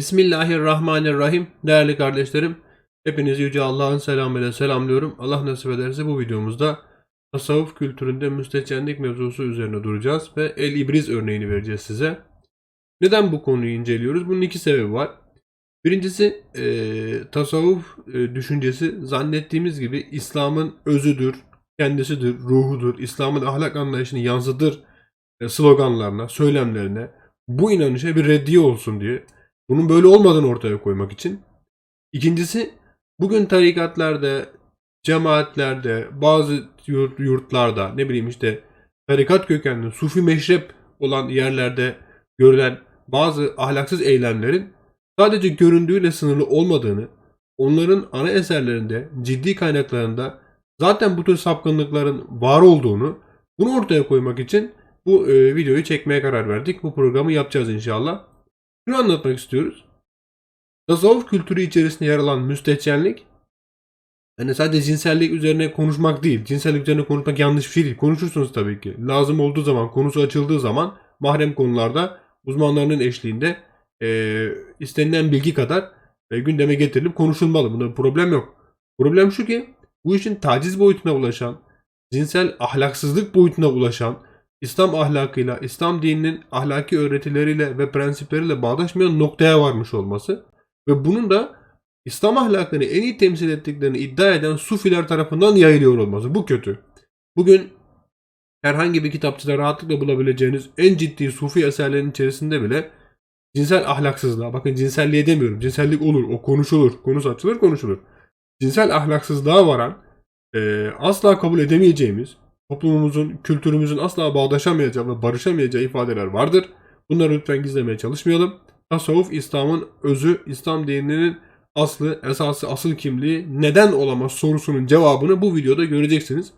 Bismillahirrahmanirrahim. Değerli kardeşlerim, hepinizi Yüce Allah'ın selamıyla selamlıyorum. Allah nasip ederse bu videomuzda tasavvuf kültüründe müstehcenlik mevzusu üzerine duracağız ve El İbriz örneğini vereceğiz size. Neden bu konuyu inceliyoruz? Bunun iki sebebi var. Birincisi eee, tasavvuf eee, düşüncesi zannettiğimiz gibi İslam'ın özüdür, kendisidir, ruhudur, İslam'ın ahlak anlayışını yansıtır e, sloganlarına, söylemlerine, bu inanışa bir reddiye olsun diye bunun böyle olmadığını ortaya koymak için. İkincisi bugün tarikatlarda, cemaatlerde, bazı yurt- yurtlarda ne bileyim işte tarikat kökenli, sufi meşrep olan yerlerde görülen bazı ahlaksız eylemlerin sadece göründüğüyle sınırlı olmadığını, onların ana eserlerinde, ciddi kaynaklarında zaten bu tür sapkınlıkların var olduğunu bunu ortaya koymak için bu e, videoyu çekmeye karar verdik. Bu programı yapacağız inşallah. Şunu anlatmak istiyoruz. Tasavvuf kültürü içerisinde yer alan müstehcenlik hani sadece cinsellik üzerine konuşmak değil. Cinsellik üzerine konuşmak yanlış bir şey değil. Konuşursunuz tabii ki. Lazım olduğu zaman, konusu açıldığı zaman mahrem konularda uzmanlarının eşliğinde e, istenilen bilgi kadar e, gündeme getirilip konuşulmalı. Bunda bir problem yok. Problem şu ki bu işin taciz boyutuna ulaşan, cinsel ahlaksızlık boyutuna ulaşan, İslam ahlakıyla, İslam dininin ahlaki öğretileriyle ve prensipleriyle bağdaşmayan noktaya varmış olması ve bunun da İslam ahlakını en iyi temsil ettiklerini iddia eden sufiler tarafından yayılıyor olması. Bu kötü. Bugün herhangi bir kitapçıda rahatlıkla bulabileceğiniz en ciddi sufi eserlerin içerisinde bile cinsel ahlaksızlığa, bakın cinselliğe demiyorum, cinsellik olur, o konuşulur, konusu açılır, konuşulur. Cinsel ahlaksızlığa varan, e, asla kabul edemeyeceğimiz, toplumumuzun, kültürümüzün asla bağdaşamayacağı ve barışamayacağı ifadeler vardır. Bunları lütfen gizlemeye çalışmayalım. Tasavvuf İslam'ın özü, İslam dininin aslı, esası, asıl kimliği neden olamaz sorusunun cevabını bu videoda göreceksiniz.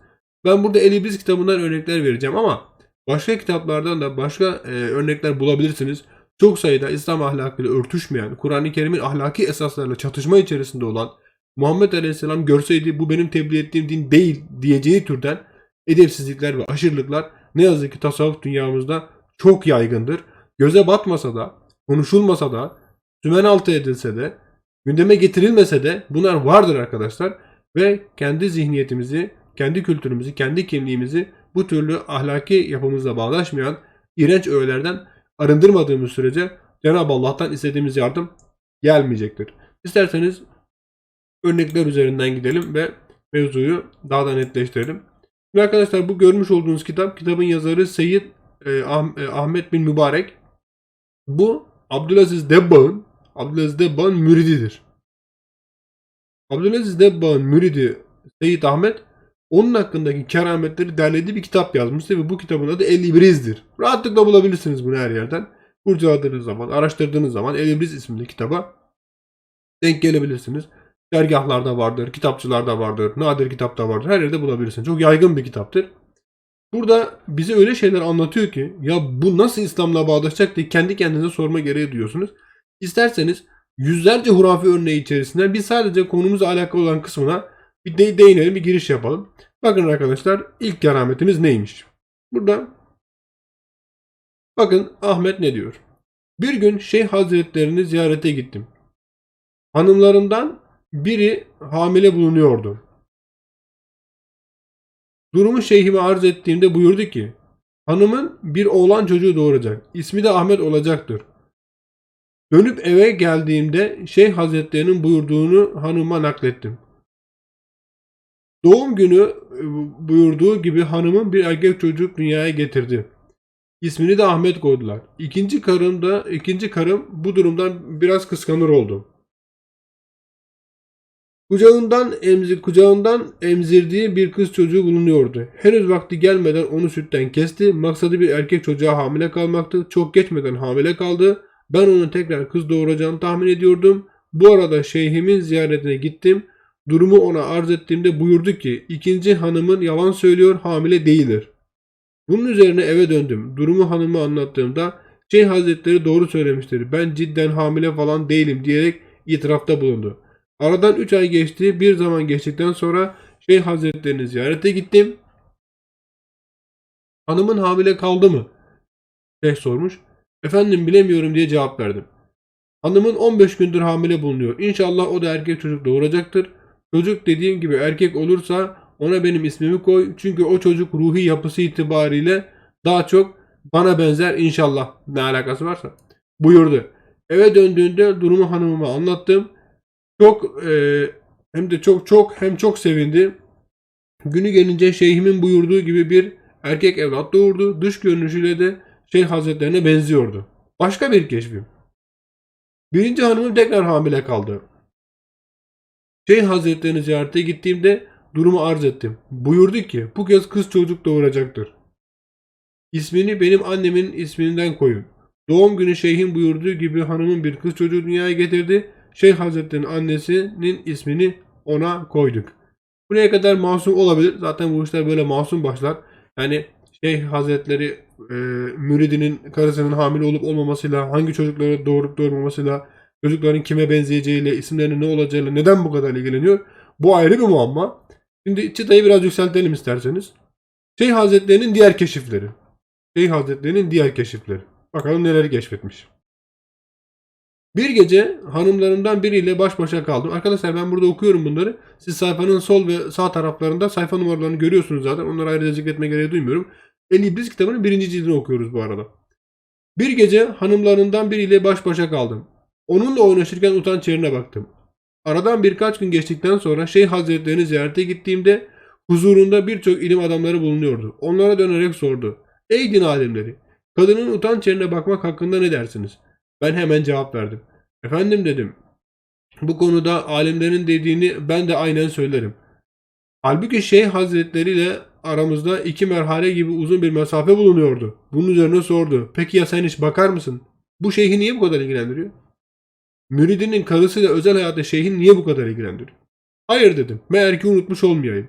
Ben burada El İbriz kitabından örnekler vereceğim ama başka kitaplardan da başka e, örnekler bulabilirsiniz. Çok sayıda İslam ahlakıyla örtüşmeyen, Kur'an-ı Kerim'in ahlaki esaslarla çatışma içerisinde olan, Muhammed Aleyhisselam görseydi bu benim tebliğ ettiğim din değil diyeceği türden edepsizlikler ve aşırılıklar ne yazık ki tasavvuf dünyamızda çok yaygındır. Göze batmasa da, konuşulmasa da, sümen altı edilse de, gündeme getirilmese de bunlar vardır arkadaşlar. Ve kendi zihniyetimizi, kendi kültürümüzü, kendi kimliğimizi bu türlü ahlaki yapımızla bağdaşmayan iğrenç öğelerden arındırmadığımız sürece Cenab-ı Allah'tan istediğimiz yardım gelmeyecektir. İsterseniz örnekler üzerinden gidelim ve mevzuyu daha da netleştirelim. Şimdi arkadaşlar bu görmüş olduğunuz kitap, kitabın yazarı Seyyid e, Ah- e, Ahmet bin Mübarek. Bu Abdülaziz Debbağ'ın Abdülaziz Debbağ'ın mürididir. Abdülaziz Debbağ'ın müridi Seyyid Ahmet onun hakkındaki kerametleri derlediği bir kitap yazmıştı ve bu kitabın adı El İbriz'dir. Rahatlıkla bulabilirsiniz bunu her yerden. Kurcaladığınız zaman, araştırdığınız zaman El İbriz isimli kitaba denk gelebilirsiniz. Dergahlarda vardır, kitapçılarda vardır, nadir kitapta vardır. Her yerde bulabilirsiniz. Çok yaygın bir kitaptır. Burada bize öyle şeyler anlatıyor ki ya bu nasıl İslam'la bağdaşacak diye kendi kendinize sorma gereği duyuyorsunuz. İsterseniz yüzlerce hurafe örneği içerisinden biz sadece konumuzla alakalı olan kısmına bir de- değinelim, bir giriş yapalım. Bakın arkadaşlar ilk kerametimiz neymiş? Burada bakın Ahmet ne diyor? Bir gün Şeyh Hazretlerini ziyarete gittim. Hanımlarından biri hamile bulunuyordu. Durumu şeyhime arz ettiğimde buyurdu ki, hanımın bir oğlan çocuğu doğuracak. İsmi de Ahmet olacaktır. Dönüp eve geldiğimde Şeyh Hazretlerinin buyurduğunu hanıma naklettim. Doğum günü e, buyurduğu gibi hanımın bir erkek çocuk dünyaya getirdi. İsmini de Ahmet koydular. İkinci karım da ikinci karım bu durumdan biraz kıskanır oldu. Kucağından emzir kucağından emzirdiği bir kız çocuğu bulunuyordu. Henüz vakti gelmeden onu sütten kesti. Maksadı bir erkek çocuğa hamile kalmaktı. Çok geçmeden hamile kaldı. Ben onun tekrar kız doğuracağını tahmin ediyordum. Bu arada şeyhimin ziyaretine gittim. Durumu ona arz ettiğimde buyurdu ki ikinci hanımın yalan söylüyor hamile değildir. Bunun üzerine eve döndüm. Durumu hanıma anlattığımda Şeyh Hazretleri doğru söylemiştir. Ben cidden hamile falan değilim diyerek itirafta bulundu. Aradan 3 ay geçti. Bir zaman geçtikten sonra Şeyh Hazretlerini ziyarete gittim. Hanımın hamile kaldı mı? Şeyh sormuş. Efendim bilemiyorum diye cevap verdim. Hanımın 15 gündür hamile bulunuyor. İnşallah o da erkek çocuk doğuracaktır. Çocuk dediğim gibi erkek olursa ona benim ismimi koy. Çünkü o çocuk ruhi yapısı itibariyle daha çok bana benzer inşallah. Ne alakası varsa. Buyurdu. Eve döndüğünde durumu hanımıma anlattım. Çok e, hem de çok çok hem çok sevindi. Günü gelince şeyhimin buyurduğu gibi bir erkek evlat doğurdu. Dış görünüşüyle de şeyh hazretlerine benziyordu. Başka bir keşfim. Birinci hanımım tekrar hamile kaldı. Şeyh hazretlerini ziyarete gittiğimde durumu arz ettim. Buyurdu ki bu kez kız çocuk doğuracaktır. İsmini benim annemin isminden koyun. Doğum günü şeyhin buyurduğu gibi hanımın bir kız çocuğu dünyaya getirdi. Şeyh hazretlerinin annesinin ismini ona koyduk. Buraya kadar masum olabilir. Zaten bu işler böyle masum başlar. Yani Şeyh Hazretleri e, müridinin karısının hamile olup olmamasıyla, hangi çocukları doğurup doğurmamasıyla, çocukların kime benzeyeceğiyle, isimlerinin ne olacağıyla neden bu kadar ilgileniyor? Bu ayrı bir muamma. Şimdi çıtayı biraz yükseltelim isterseniz. Şeyh Hazretlerinin diğer keşifleri. Şeyh Hazretlerinin diğer keşifleri. Bakalım neleri keşfetmiş. Bir gece hanımlarımdan biriyle baş başa kaldım. Arkadaşlar ben burada okuyorum bunları. Siz sayfanın sol ve sağ taraflarında sayfa numaralarını görüyorsunuz zaten. Onları ayrıca zikretme gereği duymuyorum. El İblis kitabının birinci cildini okuyoruz bu arada. Bir gece hanımlarından biriyle baş başa kaldım. Onunla oynaşırken utanç yerine baktım. Aradan birkaç gün geçtikten sonra Şeyh Hazretlerini ziyarete gittiğimde huzurunda birçok ilim adamları bulunuyordu. Onlara dönerek sordu. Ey din alimleri! Kadının utanç yerine bakmak hakkında ne dersiniz? Ben hemen cevap verdim. Efendim dedim. Bu konuda alimlerin dediğini ben de aynen söylerim. Halbuki Şeyh Hazretleri ile aramızda iki merhale gibi uzun bir mesafe bulunuyordu. Bunun üzerine sordu. Peki ya sen hiç bakar mısın? Bu şeyhi niye bu kadar ilgilendiriyor? Müridinin karısıyla özel hayatta şeyhin niye bu kadar ilgilendiriyor? Hayır dedim. Meğer ki unutmuş olmayayım.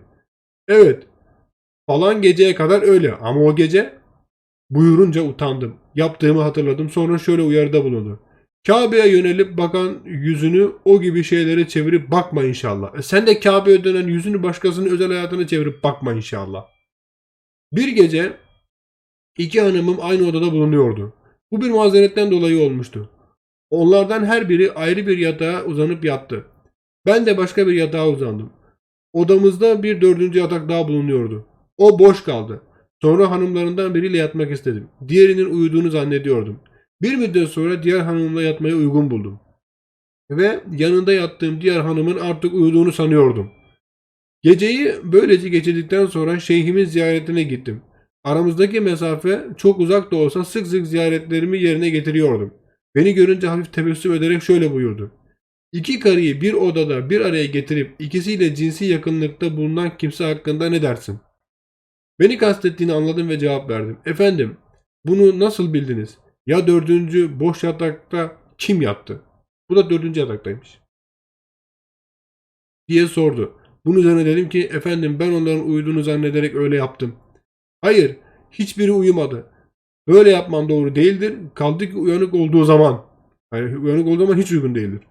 Evet. Falan geceye kadar öyle ama o gece buyurunca utandım. Yaptığımı hatırladım. Sonra şöyle uyarıda bulundu. Kabe'ye yönelip bakan yüzünü o gibi şeylere çevirip bakma inşallah. E sen de Kabe'ye dönen yüzünü başkasının özel hayatına çevirip bakma inşallah. Bir gece iki hanımım aynı odada bulunuyordu. Bu bir mazeretten dolayı olmuştu. Onlardan her biri ayrı bir yatağa uzanıp yattı. Ben de başka bir yatağa uzandım. Odamızda bir dördüncü yatak daha bulunuyordu. O boş kaldı. Sonra hanımlarından biriyle yatmak istedim. Diğerinin uyuduğunu zannediyordum. Bir müddet sonra diğer hanımla yatmaya uygun buldum. Ve yanında yattığım diğer hanımın artık uyuduğunu sanıyordum. Geceyi böylece geçirdikten sonra şeyhimin ziyaretine gittim. Aramızdaki mesafe çok uzak da olsa sık sık ziyaretlerimi yerine getiriyordum. Beni görünce hafif tebessüm ederek şöyle buyurdu. İki karıyı bir odada bir araya getirip ikisiyle cinsi yakınlıkta bulunan kimse hakkında ne dersin? Beni kastettiğini anladım ve cevap verdim. Efendim, bunu nasıl bildiniz? Ya dördüncü boş yatakta kim yattı? Bu da dördüncü yataktaymış. Diye sordu. Bunun üzerine dedim ki efendim ben onların uyuduğunu zannederek öyle yaptım. Hayır, hiçbiri uyumadı. Böyle yapman doğru değildir. Kaldı ki uyanık olduğu zaman. Yani uyanık olduğu zaman hiç uygun değildir.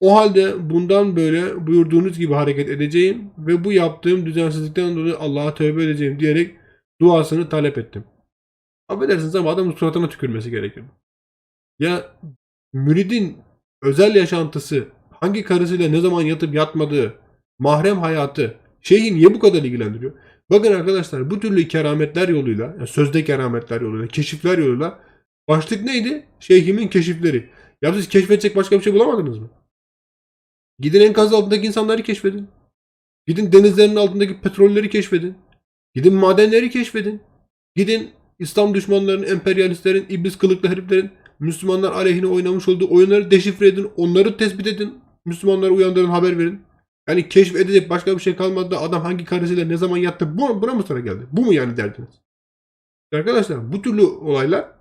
O halde bundan böyle buyurduğunuz gibi hareket edeceğim ve bu yaptığım düzensizlikten dolayı Allah'a tövbe edeceğim diyerek duasını talep ettim. Affedersiniz ama adamın suratına tükürmesi gerekir. Ya müridin özel yaşantısı, hangi karısıyla ne zaman yatıp yatmadığı, mahrem hayatı, şeyhi niye bu kadar ilgilendiriyor? Bakın arkadaşlar bu türlü kerametler yoluyla, yani sözde kerametler yoluyla, keşifler yoluyla başlık neydi? Şeyhimin keşifleri. Ya siz keşfedecek başka bir şey bulamadınız mı? Gidin enkaz altındaki insanları keşfedin. Gidin denizlerin altındaki petrolleri keşfedin. Gidin madenleri keşfedin. Gidin İslam düşmanlarının, emperyalistlerin, iblis kılıklı heriflerin Müslümanlar aleyhine oynamış olduğu oyunları deşifre edin. Onları tespit edin. Müslümanları uyandırın, haber verin. Yani keşfedecek başka bir şey kalmadı da adam hangi karısıyla ne zaman yattı bu, buna mı sıra geldi? Bu mu yani derdiniz? Arkadaşlar bu türlü olaylar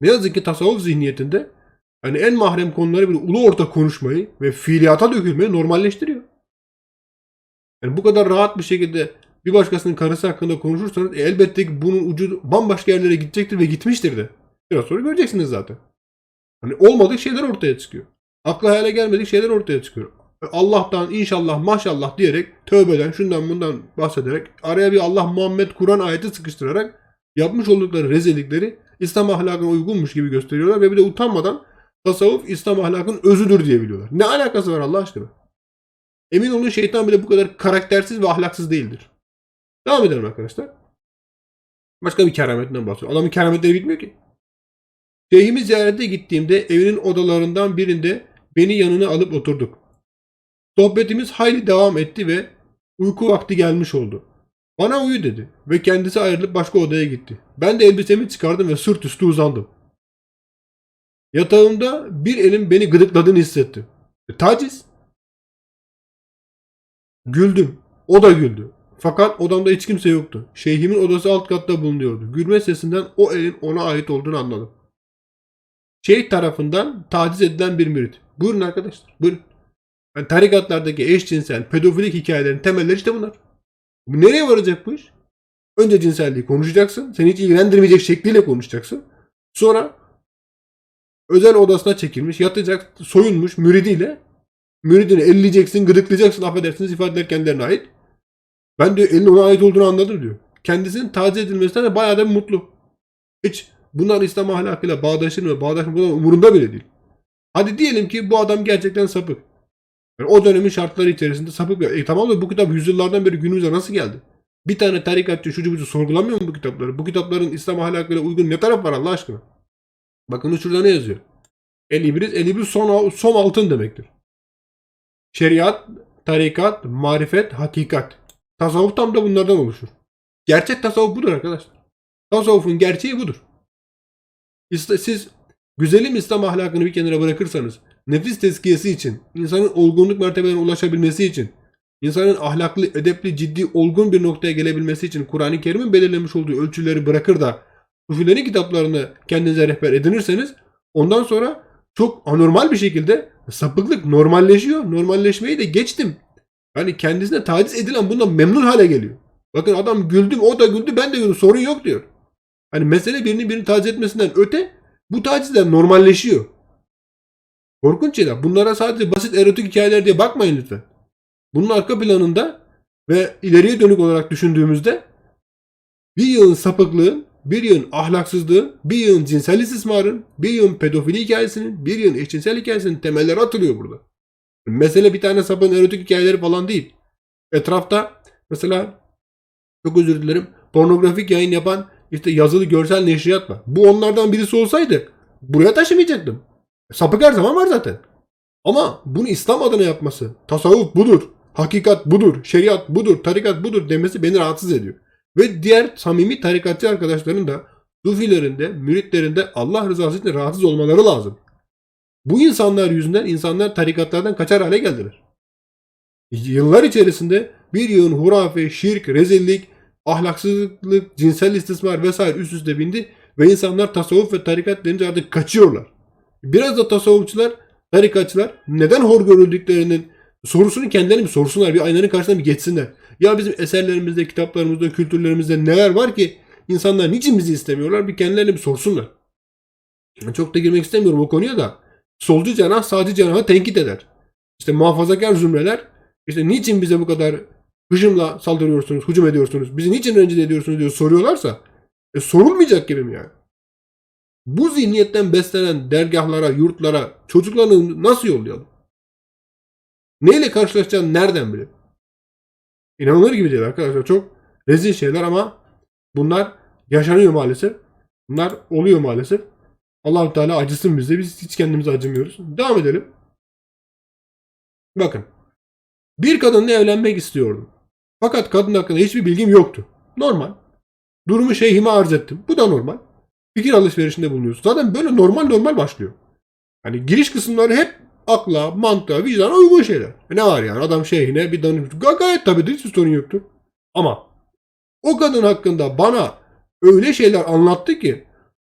ne yazık ki tasavvuf zihniyetinde hani en mahrem konuları bile ulu orta konuşmayı ve fiiliyata dökülmeyi normalleştiriyor. Yani bu kadar rahat bir şekilde bir başkasının karısı hakkında konuşursanız e, elbette ki bunun ucu bambaşka yerlere gidecektir ve gitmiştir de. Biraz sonra göreceksiniz zaten. Hani olmadık şeyler ortaya çıkıyor. Akla hayale gelmedik şeyler ortaya çıkıyor. E, Allah'tan inşallah maşallah diyerek tövbeden şundan bundan bahsederek araya bir Allah Muhammed Kur'an ayeti sıkıştırarak yapmış oldukları rezillikleri İslam ahlakına uygunmuş gibi gösteriyorlar ve bir de utanmadan tasavvuf İslam ahlakının özüdür diye biliyorlar. Ne alakası var Allah aşkına? Emin olun şeytan bile bu kadar karaktersiz ve ahlaksız değildir. Devam edelim arkadaşlar. Başka bir kerametinden bahsediyor. Adamın kerametleri bitmiyor ki. Şeyhimi ziyarete gittiğimde evinin odalarından birinde beni yanına alıp oturduk. Sohbetimiz hayli devam etti ve uyku vakti gelmiş oldu. Bana uyu dedi ve kendisi ayrılıp başka odaya gitti. Ben de elbisemi çıkardım ve sırt üstü uzandım. Yatağımda bir elin beni gıdıkladığını hissettim. E, taciz. Güldüm. O da güldü. Fakat odamda hiç kimse yoktu. Şeyhimin odası alt katta bulunuyordu. Gülme sesinden o elin ona ait olduğunu anladım. Şeyh tarafından taciz edilen bir mürit. Buyurun arkadaşlar. Buyurun. Yani tarikatlardaki eşcinsel, pedofilik hikayelerin temelleri işte bunlar. Bu nereye varacak bu iş? Önce cinselliği konuşacaksın. Seni hiç ilgilendirmeyecek şekliyle konuşacaksın. Sonra özel odasına çekilmiş, yatacak, soyunmuş müridiyle müridini elleyeceksin, gıdıklayacaksın, affedersiniz ifadeler kendilerine ait. Ben de elin ona ait olduğunu anladım diyor. Kendisinin taciz edilmesinden de bayağı da mutlu. Hiç bunlar İslam ahlakıyla bağdaşır mı, bağdaşır mı umurunda bile değil. Hadi diyelim ki bu adam gerçekten sapık. Yani o dönemin şartları içerisinde sapık bir... E tamam da bu kitap yüzyıllardan beri günümüze nasıl geldi? Bir tane tarikatçı şucu bucu sorgulamıyor mu bu kitapları? Bu kitapların İslam ahlakıyla uygun ne taraf var Allah aşkına? Bakın şurada ne yazıyor? El ibriz, el ibriz son, son altın demektir. Şeriat, tarikat, marifet, hakikat. Tasavvuf tam da bunlardan oluşur. Gerçek tasavvuf budur arkadaşlar. Tasavvufun gerçeği budur. Siz güzelim İslam ahlakını bir kenara bırakırsanız, nefis tezkiyesi için, insanın olgunluk mertebelerine ulaşabilmesi için, insanın ahlaklı, edepli, ciddi, olgun bir noktaya gelebilmesi için Kur'an-ı Kerim'in belirlemiş olduğu ölçüleri bırakır da Sufilerin kitaplarını kendinize rehber edinirseniz ondan sonra çok anormal bir şekilde sapıklık normalleşiyor. Normalleşmeyi de geçtim. Yani kendisine taciz edilen bundan memnun hale geliyor. Bakın adam güldüm o da güldü ben de güldüm sorun yok diyor. Hani mesele birini birini taciz etmesinden öte bu tacizler normalleşiyor. Korkunç şeyler. Bunlara sadece basit erotik hikayeler diye bakmayın lütfen. Bunun arka planında ve ileriye dönük olarak düşündüğümüzde bir yığın sapıklığın, bir yığın ahlaksızlığın, bir yığın cinsel istismarın, bir yığın pedofili hikayesinin, bir yığın eşcinsel hikayesinin temelleri atılıyor burada. Mesele bir tane sapın erotik hikayeleri falan değil. Etrafta mesela çok özür dilerim pornografik yayın yapan işte yazılı görsel neşriyat var. Bu onlardan birisi olsaydı buraya taşımayacaktım. Sapık her zaman var zaten. Ama bunu İslam adına yapması, tasavvuf budur, hakikat budur, şeriat budur, tarikat budur demesi beni rahatsız ediyor. Ve diğer samimi tarikatçı arkadaşların da Sufilerinde, müritlerinde Allah rızası için rahatsız olmaları lazım. Bu insanlar yüzünden insanlar tarikatlardan kaçar hale geldiler. Yıllar içerisinde bir yığın hurafe, şirk, rezillik, ahlaksızlık, cinsel istismar vesaire üst üste bindi ve insanlar tasavvuf ve tarikat denince artık kaçıyorlar. Biraz da tasavvufçular, tarikatçılar neden hor görüldüklerinin sorusunu kendilerine bir sorsunlar. Bir aynanın karşısına bir geçsinler. Ya bizim eserlerimizde, kitaplarımızda, kültürlerimizde neler var ki insanlar niçin bizi istemiyorlar? Bir kendilerine bir sorsunlar. Çok da girmek istemiyorum o konuya da. Solcu cenah sağcı cenahı tenkit eder. İşte muhafazakar zümreler işte niçin bize bu kadar hücumla saldırıyorsunuz, hücum ediyorsunuz, bizi niçin rencide ediyorsunuz diye soruyorlarsa e, sorulmayacak gibi mi yani? Bu zihniyetten beslenen dergahlara, yurtlara çocuklarını nasıl yollayalım? Neyle karşılaşacağını nereden bilelim? İnanılır gibi değil arkadaşlar. Çok rezil şeyler ama bunlar yaşanıyor maalesef. Bunlar oluyor maalesef. allah Teala acısın bize. Biz hiç kendimize acımıyoruz. Devam edelim. Bakın. Bir kadınla evlenmek istiyordum. Fakat kadın hakkında hiçbir bilgim yoktu. Normal. Durumu şeyhime arz ettim. Bu da normal. Fikir alışverişinde bulunuyorsun. Zaten böyle normal normal başlıyor. Hani giriş kısımları hep akla, mantığa, vicdana uygun şeyler. E ne var yani adam şeyhine bir danış. Gayet tabii hiçbir sorun yoktur. Ama o kadın hakkında bana öyle şeyler anlattı ki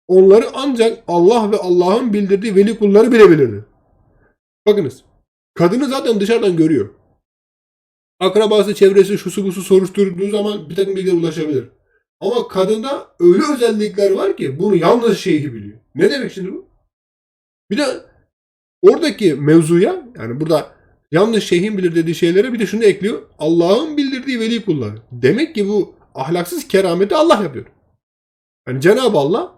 onları ancak Allah ve Allah'ın bildirdiği veli kulları bilebilirdi. Bakınız. Kadını zaten dışarıdan görüyor. Akrabası, çevresi, şusu busu soruşturduğu zaman bir takım bilgiler ulaşabilir. Ama kadında öyle özellikler var ki bunu yalnız şeyhi biliyor. Ne demek şimdi bu? Bir de oradaki mevzuya yani burada yalnız şeyhin bilir dediği şeylere bir de şunu ekliyor. Allah'ın bildirdiği veli kulları. Demek ki bu ahlaksız kerameti Allah yapıyor. Yani Cenab-ı Allah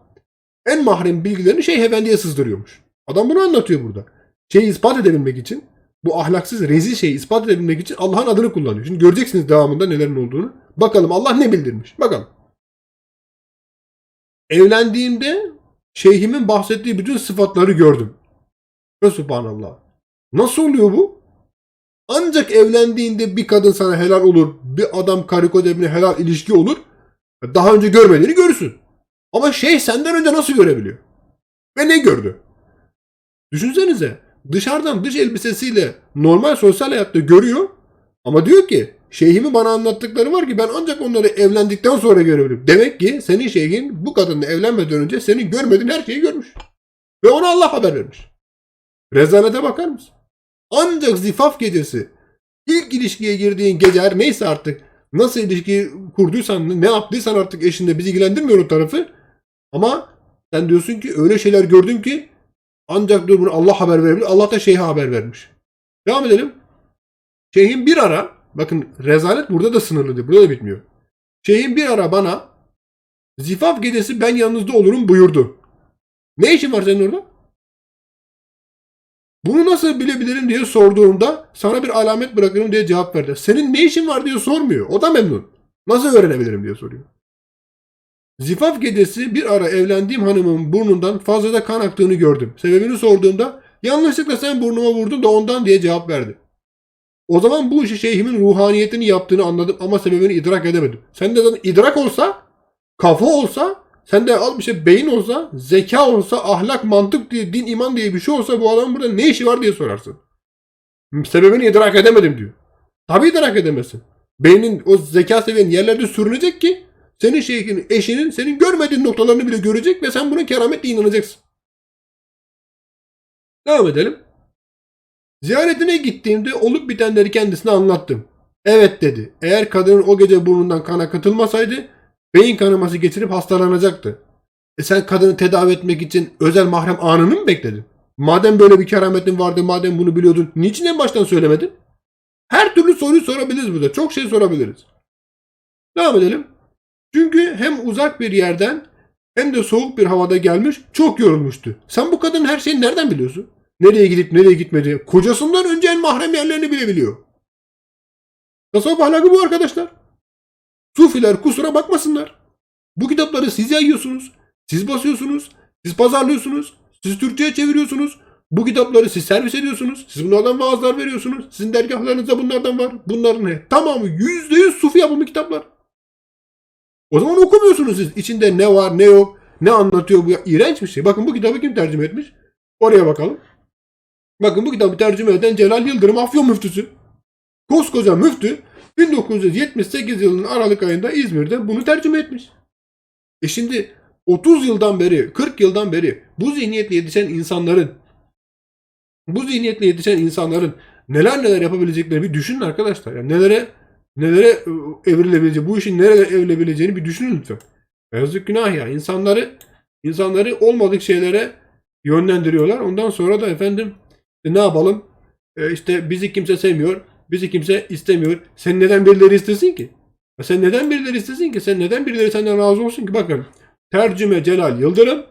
en mahrem bilgilerini Şeyh Efendi'ye sızdırıyormuş. Adam bunu anlatıyor burada. Şeyi ispat edebilmek için bu ahlaksız rezil şeyi ispat edebilmek için Allah'ın adını kullanıyor. Şimdi göreceksiniz devamında nelerin olduğunu. Bakalım Allah ne bildirmiş. Bakalım. Evlendiğimde şeyhimin bahsettiği bütün sıfatları gördüm. Ve subhanallah. Nasıl oluyor bu? Ancak evlendiğinde bir kadın sana helal olur. Bir adam karı birbirine helal ilişki olur. Daha önce görmediğini görürsün. Ama şeyh senden önce nasıl görebiliyor? Ve ne gördü? Düşünsenize dışarıdan dış elbisesiyle normal sosyal hayatta görüyor ama diyor ki şeyhimin bana anlattıkları var ki ben ancak onları evlendikten sonra görebilirim. Demek ki senin şeyhin bu kadınla evlenmeden önce senin görmediğin her şeyi görmüş. Ve ona Allah haber vermiş. Rezalete bakar mısın? Ancak zifaf gecesi ilk ilişkiye girdiğin gece her neyse artık nasıl ilişki kurduysan ne yaptıysan artık eşinde bizi ilgilendirmiyor o tarafı. Ama sen diyorsun ki öyle şeyler gördüm ki ancak diyor bunu Allah haber verebilir. Allah da şeyhe haber vermiş. Devam edelim. Şeyhin bir ara bakın rezalet burada da sınırlı değil. Burada da bitmiyor. Şeyhin bir ara bana zifaf gecesi ben yanınızda olurum buyurdu. Ne işin var senin orada? Bunu nasıl bilebilirim diye sorduğumda sana bir alamet bırakırım diye cevap verdi. Senin ne işin var diye sormuyor. O da memnun. Nasıl öğrenebilirim diye soruyor. Zifaf gecesi bir ara evlendiğim hanımın burnundan fazla da kan aktığını gördüm. Sebebini sorduğumda yanlışlıkla sen burnuma vurdun da ondan diye cevap verdi. O zaman bu işi şeyhimin ruhaniyetini yaptığını anladım ama sebebini idrak edemedim. Sen de idrak olsa, kafa olsa, sen de al bir şey beyin olsa, zeka olsa, ahlak, mantık diye, din, iman diye bir şey olsa bu adamın burada ne işi var diye sorarsın. Sebebini idrak edemedim diyor. Tabii idrak edemezsin. Beynin o zeka seviyenin yerlerde sürünecek ki senin şeyhin, eşinin senin görmediğin noktalarını bile görecek ve sen buna kerametle inanacaksın. Devam edelim. Ziyaretine gittiğimde olup bitenleri kendisine anlattım. Evet dedi. Eğer kadının o gece burnundan kana katılmasaydı beyin kanaması geçirip hastalanacaktı. E sen kadını tedavi etmek için özel mahrem anını mı bekledin? Madem böyle bir kerametin vardı, madem bunu biliyordun, niçin en baştan söylemedin? Her türlü soruyu sorabiliriz burada. Çok şey sorabiliriz. Devam edelim. Çünkü hem uzak bir yerden hem de soğuk bir havada gelmiş çok yorulmuştu. Sen bu kadının her şeyini nereden biliyorsun? Nereye gidip nereye gitmedi? Kocasından önce en mahrem yerlerini bile biliyor. Tasavvuf ahlakı bu arkadaşlar. Sufiler kusura bakmasınlar. Bu kitapları siz yayıyorsunuz. Siz basıyorsunuz. Siz pazarlıyorsunuz. Siz Türkçe'ye çeviriyorsunuz. Bu kitapları siz servis ediyorsunuz. Siz bunlardan vaazlar veriyorsunuz. Sizin dergahlarınızda bunlardan var. Bunların ne? Tamamı yüzde yüz sufi yapımı kitaplar. O zaman okumuyorsunuz siz. İçinde ne var ne yok. Ne anlatıyor bu. İğrenç bir şey. Bakın bu kitabı kim tercüme etmiş? Oraya bakalım. Bakın bu kitabı tercüme eden Celal Yıldırım Afyon müftüsü. Koskoca müftü 1978 yılının Aralık ayında İzmir'de bunu tercüme etmiş. E şimdi 30 yıldan beri, 40 yıldan beri bu zihniyetle yetişen insanların bu zihniyetle yetişen insanların neler neler yapabilecekleri bir düşünün arkadaşlar. Yani nelere nelere e, evrilebileceği, bu işin nereye evrilebileceğini bir düşünün lütfen. Yazık günah ya. İnsanları insanları olmadık şeylere yönlendiriyorlar. Ondan sonra da efendim e, ne yapalım? E, işte bizi kimse sevmiyor. Bizi kimse istemiyor. Sen neden birileri istesin ki? Sen neden birileri istesin ki? Sen neden birileri senden razı olsun ki? Bakın. Tercüme Celal Yıldırım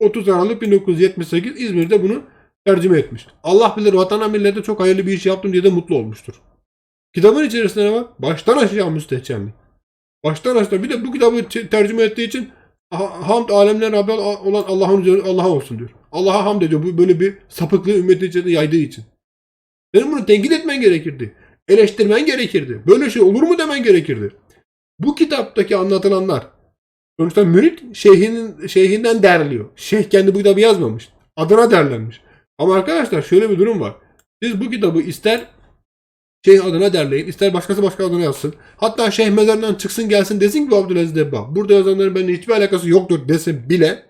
30 Aralık 1978 İzmir'de bunu tercüme etmiş. Allah bilir vatana millete çok hayırlı bir iş yaptım diye de mutlu olmuştur. Kitabın içerisinde ne var? Baştan aşağı müstehcenlik. Baştan aşağı. Bir de bu kitabı te- tercüme ettiği için ha- hamd alemler Rabbi olan Allah'ın Allah'a olsun diyor. Allah'a hamd ediyor. Bu böyle bir sapıklığı ümmetin içinde yaydığı için. Senin bunu tenkit etmen gerekirdi. Eleştirmen gerekirdi. Böyle şey olur mu demen gerekirdi. Bu kitaptaki anlatılanlar sonuçta mürit şeyhinin, şeyhinden derliyor. Şeyh kendi bu kitabı yazmamış. Adına derlenmiş. Ama arkadaşlar şöyle bir durum var. Siz bu kitabı ister şeyh adına derleyin, ister başkası başka adına yazsın. Hatta şeyh mezarından çıksın gelsin desin ki bu Abdülaziz Debba. Burada yazanların benimle hiçbir alakası yoktur desin bile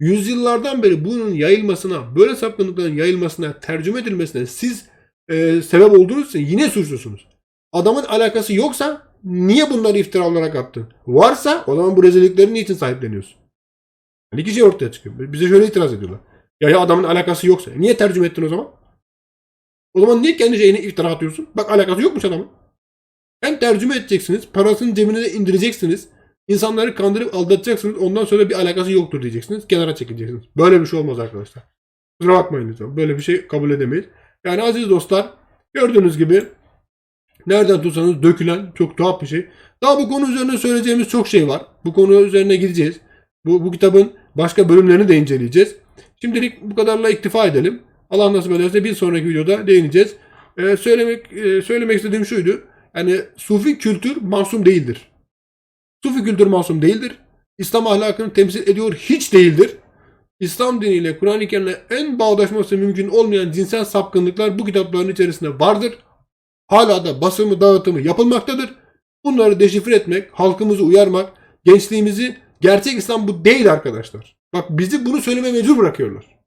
yüzyıllardan beri bunun yayılmasına, böyle sapkınlıkların yayılmasına, tercüme edilmesine siz e, sebep olduğunuz için yine suçlusunuz. Adamın alakası yoksa niye bunları iftira olarak attın? Varsa o zaman bu rezilliklerin niçin sahipleniyorsun? Yani iki şey ortaya çıkıyor. Bize şöyle itiraz ediyorlar. Ya, ya adamın alakası yoksa niye tercüme ettin o zaman? O zaman niye kendi şeyine iftira atıyorsun? Bak alakası yokmuş adamın. Hem tercüme edeceksiniz, parasını cebine indireceksiniz. İnsanları kandırıp aldatacaksınız. Ondan sonra bir alakası yoktur diyeceksiniz. Kenara çekileceksiniz. Böyle bir şey olmaz arkadaşlar. Kusura bakmayın lütfen. Böyle bir şey kabul edemeyiz. Yani aziz dostlar gördüğünüz gibi nereden tutsanız dökülen çok tuhaf bir şey. Daha bu konu üzerine söyleyeceğimiz çok şey var. Bu konu üzerine gideceğiz. Bu, bu kitabın başka bölümlerini de inceleyeceğiz. Şimdilik bu kadarla iktifa edelim. Allah nasip ederse bir sonraki videoda değineceğiz. Ee, söylemek e, söylemek istediğim şuydu. Yani sufi kültür masum değildir. Sufi kültür masum değildir. İslam ahlakını temsil ediyor hiç değildir. İslam diniyle Kur'an-ı Kerim'le en bağdaşması mümkün olmayan cinsel sapkınlıklar bu kitapların içerisinde vardır. Hala da basımı dağıtımı yapılmaktadır. Bunları deşifre etmek, halkımızı uyarmak, gençliğimizi gerçek İslam bu değil arkadaşlar. Bak bizi bunu söyleme mecbur bırakıyorlar.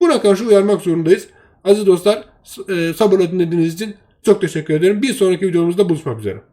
Buna karşı uyarmak zorundayız. Aziz dostlar e, sabırla dinlediğiniz için çok teşekkür ederim. Bir sonraki videomuzda buluşmak üzere.